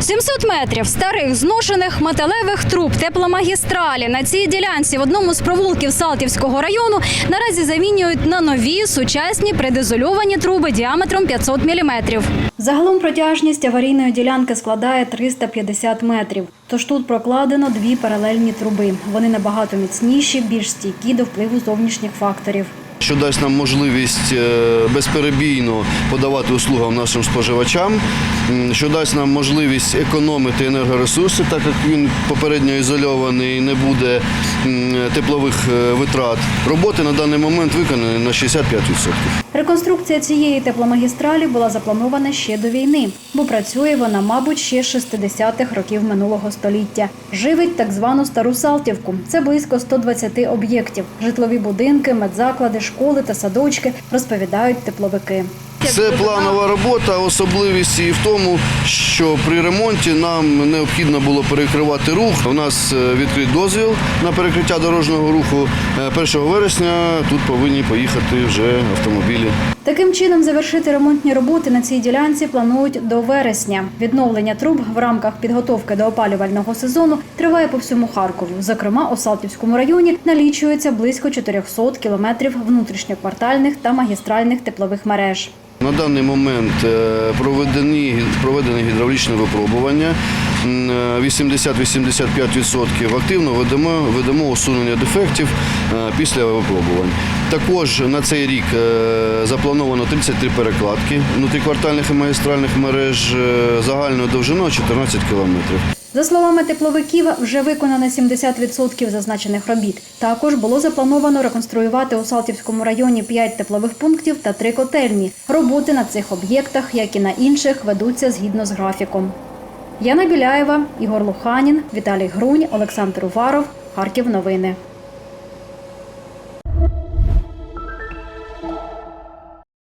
700 метрів старих зношених металевих труб тепломагістралі на цій ділянці в одному з провулків Салтівського району наразі замінюють на нові сучасні предизольовані труби діаметром 500 міліметрів. Загалом протяжність аварійної ділянки складає 350 метрів. Тож тут прокладено дві паралельні труби. Вони набагато міцніші, більш стійкі до впливу зовнішніх факторів. Що дасть нам можливість е, безперебійно подавати услугам нашим споживачам, що дасть нам можливість економити енергоресурси, так як він попередньо ізольований, і не буде теплових е, витрат. Роботи на даний момент виконані на 65%. Реконструкція цієї тепломагістралі була запланована ще до війни, бо працює вона, мабуть, ще з 60-х років минулого століття. Живить так звану стару Салтівку. Це близько 120 об'єктів. Житлові будинки, медзаклади, школи та садочки розповідають тепловики. Це планова робота. Особливість і в тому, що при ремонті нам необхідно було перекривати рух. У нас е, відкрит дозвіл на перекриття дорожнього руху. Е, 1 вересня тут повинні поїхати вже автомобілі. Таким чином, завершити ремонтні роботи на цій ділянці планують до вересня. Відновлення труб в рамках підготовки до опалювального сезону триває по всьому Харкову. Зокрема, у Салтівському районі налічується близько 400 кілометрів внутрішньоквартальних та магістральних теплових мереж. На даний момент е, проведені, проведені гідравлічне випробування. Е, 80-85% активно ведемо, ведемо усунення дефектів е, після випробувань. Також на цей рік е, заплановано 33 перекладки внутріквартальних і магістральних мереж е, загальною довжиною 14 кілометрів. За словами тепловиків, вже виконано 70% зазначених робіт. Також було заплановано реконструювати у Салтівському районі 5 теплових пунктів та 3 котельні. Роботи на цих об'єктах, як і на інших, ведуться згідно з графіком. Яна Біляєва, Ігор Луханін, Віталій Грунь, Олександр Уваров. Харків новини.